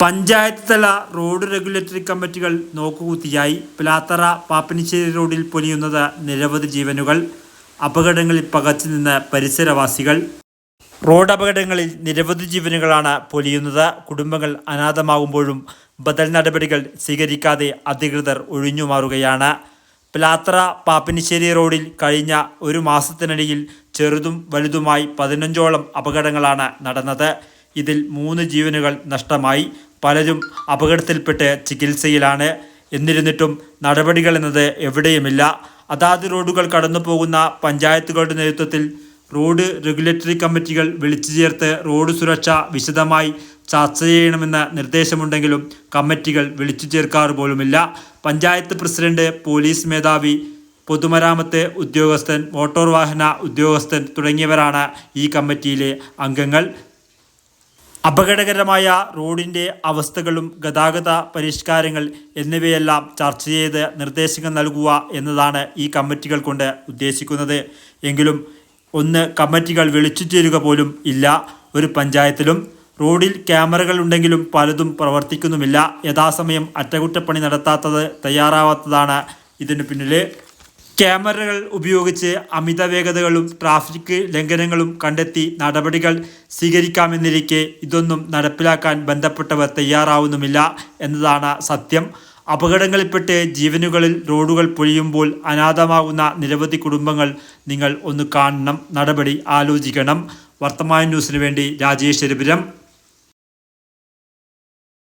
പഞ്ചായത്ത് തല road regulatory കമ്മിറ്റികൾ നോക്കുകുത്തിയായി പിലാത്തറ പാപ്പനിശ്ശേരി റോഡിൽ പൊലിയുന്നത് നിരവധി ജീവനുകൾ അപകടങ്ങളിൽ പകച്ചു നിന്ന് പരിസരവാസികൾ. റോഡ് അപകടങ്ങളിൽ നിരവധി ജീവനുകളാണ് പൊലിയുന്നത്. കുടുംബങ്ങൾ അനാഥമാകുമ്പോഴും ബദൽ നടപടികൾ സ്വീകരിക്കാതെ അധികൃതർ ഒഴിഞ്ഞുമാറുകയാണ്. പ്ലാത്ര പാപ്പനിശ്ശേരി റോഡിൽ കഴിഞ്ഞ ഒരു മാസത്തിനിടയിൽ ചെറുതും വലുതുമായി പതിനഞ്ചോളം അപകടങ്ങളാണ് നടന്നത്. ഇതിൽ മൂന്ന് ജീവനുകൾ നഷ്ടമായി. പലരും അപകടത്തിൽപ്പെട്ട് ചികിത്സയിലാണ്. എന്നിരുന്നിട്ടും നടപടികൾ എന്നത് എവിടെയുമില്ല. അതാത് റോഡുകൾ കടന്നു പോകുന്ന പഞ്ചായത്തുകളുടെ നേതൃത്വത്തിൽ റോഡ് റെഗുലേറ്ററി കമ്മിറ്റികൾ വിളിച്ചു ചേർത്ത് റോഡ് സുരക്ഷ വിശദമായി ചർച്ച ചെയ്യണമെന്ന നിർദ്ദേശമുണ്ടെങ്കിലും കമ്മിറ്റികൾ വിളിച്ചു ചേർക്കാറ് പോലുമില്ല. പഞ്ചായത്ത് പ്രസിഡന്റ് പോലീസ് മേധാവി പൊതുമരാമത്ത് ഉദ്യോഗസ്ഥൻ മോട്ടോർ വാഹന ഉദ്യോഗസ്ഥൻ തുടങ്ങിയവരാണ് ഈ കമ്മിറ്റിയിലെ അംഗങ്ങൾ. അപകടകരമായ റോഡിന്റെ അവസ്ഥകളും ഗതാഗത പരിഷ്കാരങ്ങൾ എന്നിവയെല്ലാം ചർച്ച ചെയ്ത് നിർദ്ദേശങ്ങൾ നൽകുക എന്നതാണ് ഈ കമ്മിറ്റികൾ കൊണ്ട് ഉദ്ദേശിക്കുന്നത്. എങ്കിലും ഒന്ന് കമ്മിറ്റികൾ വിളിച്ചു ചേരുക പോലും ഇല്ല. ഒരു പഞ്ചായത്തിലും റോഡിൽ ക്യാമറകൾ ഉണ്ടെങ്കിലും പലതും പ്രവർത്തിക്കുന്നുമില്ല. യഥാസമയം അറ്റകുറ്റപ്പണി നടത്താത്തത് തയ്യാറാവാത്തതാണ്. ഇതിന് പിന്നിലെ ക്യാമറകൾ ഉപയോഗിച്ച് അമിത വേഗതകളും ട്രാഫിക് ലംഘനങ്ങളും കണ്ടെത്തി നടപടികൾ സ്വീകരിക്കാമെന്നിരിക്കെ ഇതൊന്നും നടപ്പിലാക്കാൻ ബന്ധപ്പെട്ടവർ തയ്യാറാവുന്നുമില്ല എന്നതാണ് സത്യം. അപകടങ്ങളിൽപ്പെട്ട് ജീവനുകളിൽ റോഡുകൾ പൊഴിയുമ്പോൾ അനാഥമാകുന്ന നിരവധി കുടുംബങ്ങൾ നിങ്ങൾ ഒന്ന് കാണണം. നടപടി ആലോചിക്കണം. വർത്തമാന ന്യൂസിനു വേണ്ടി രാജേഷ് എരിപുരം